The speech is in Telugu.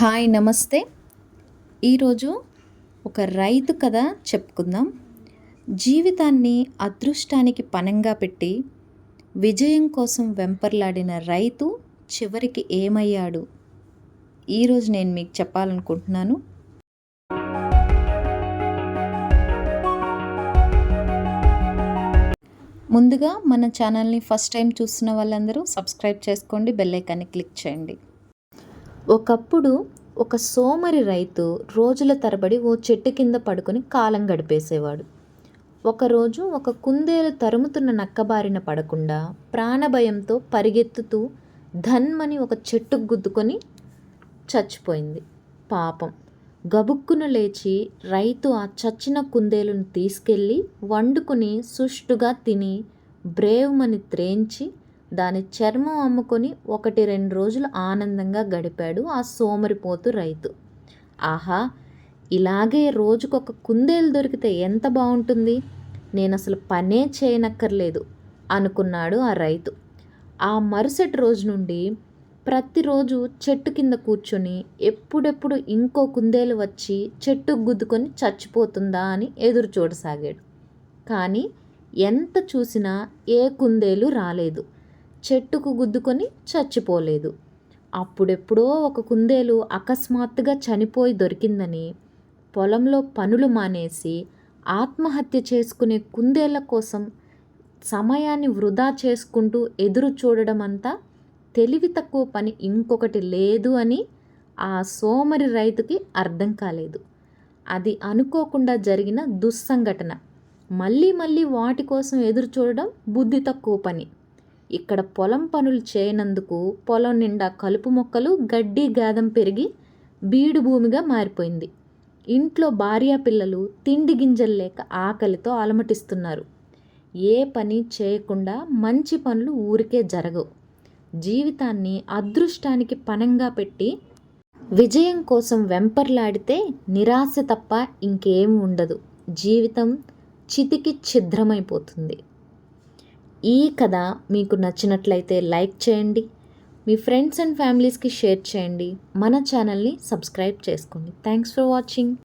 హాయ్ నమస్తే. ఈరోజు ఒక రైతు కథ చెప్పుకుందాం. జీవితాన్ని అదృష్టానికి పనంగా పెట్టి విజయం కోసం వెంపర్లాడిన రైతు చివరికి ఏమయ్యాడు? ఈరోజు నేను మీకు చెప్పాలనుకుంటున్నాను. ముందుగా మన ఛానల్ని ఫస్ట్ టైం చూస్తున్న వాళ్ళందరూ సబ్స్క్రైబ్ చేసుకోండి బెల్ ఐకాన్ని క్లిక్ చేయండి. ఒకప్పుడు ఒక సోమరి రైతు రోజుల తరబడి ఓ చెట్టు కింద పడుకొని కాలం గడిపేసేవాడు. ఒకరోజు ఒక కుందేలు తరుముతున్న నక్కబారిన పడకుండా ప్రాణభయంతో పరిగెత్తుతూ ధన్మని ఒక చెట్టుకు గుద్దుకొని చచ్చిపోయింది. పాపం. గబుక్కున లేచి రైతు ఆ చచ్చిన కుందేలును తీసుకెళ్ళి వండుకుని సుష్టుగా తిని బ్రేవ్మని త్రేంచి దాని చర్మం అమ్ముకొని ఒకటి రెండు రోజులు ఆనందంగా గడిపాడు ఆ సోమరిపోతు రైతు. ఆహా ఇలాగే రోజుకొక కుందేలు దొరికితే ఎంత బాగుంటుంది నేను అసలు పనే చేయనక్కర్లేదు అనుకున్నాడు ఆ రైతు. ఆ మరుసటి రోజు నుండి ప్రతిరోజు చెట్టు కింద కూర్చొని ఎప్పుడెప్పుడు ఇంకో కుందేలు వచ్చి చెట్టు గుద్దుకొని చచ్చిపోతుందా అని ఎదురు చూడసాగాడు కానీ ఎంత చూసినా ఏ కుందేలు రాలేదు. చెట్టుకు గుద్దుకొని చచ్చిపోలేదు. అప్పుడెప్పుడో ఒక కుందేలు అకస్మాత్తుగా చనిపోయి దొరికిందని పొలంలో పనులు మానేసి ఆత్మహత్య చేసుకునే కుందేళ్ళ కోసం సమయాన్ని వృధా చేసుకుంటూ ఎదురు చూడడం అంతా తెలివి తక్కువ పని ఇంకొకటి లేదు అని ఆ సోమరి రైతుకి అర్థం కాలేదు. అది అనుకోకుండా జరిగిన దుస్సంఘటన. మళ్ళీ మళ్ళీ వాటి కోసం ఎదురు చూడడం బుద్ధి తక్కువ పని. ఇక్కడ పొలం పనులు చేయనందుకు పొలం నిండా కలుపు మొక్కలు గడ్డి గాదం పెరిగి బీడు భూమిగా మారిపోయింది. ఇంట్లో భార్య పిల్లలు తిండి గింజలు లేక ఆకలితో అలమటిస్తున్నారు. ఏ పని చేయకుండా మంచి పనులు ఊరికే జరగవు. జీవితాన్ని అదృష్టానికి పనంగా పెట్టి విజయం కోసం వెంపర్లాడితే నిరాశ తప్ప ఇంకేం ఉండదు. జీవితం చితికి ఛిద్రమైపోతుంది. ఈ కథ మీకు నచ్చినట్లయితే లైక్ చేయండి. మీ ఫ్రెండ్స్ అండ్ ఫ్యామిలీస్కి షేర్ చేయండి. మన ఛానల్ని సబ్స్క్రైబ్ చేసుకోండి. Thanks for watching.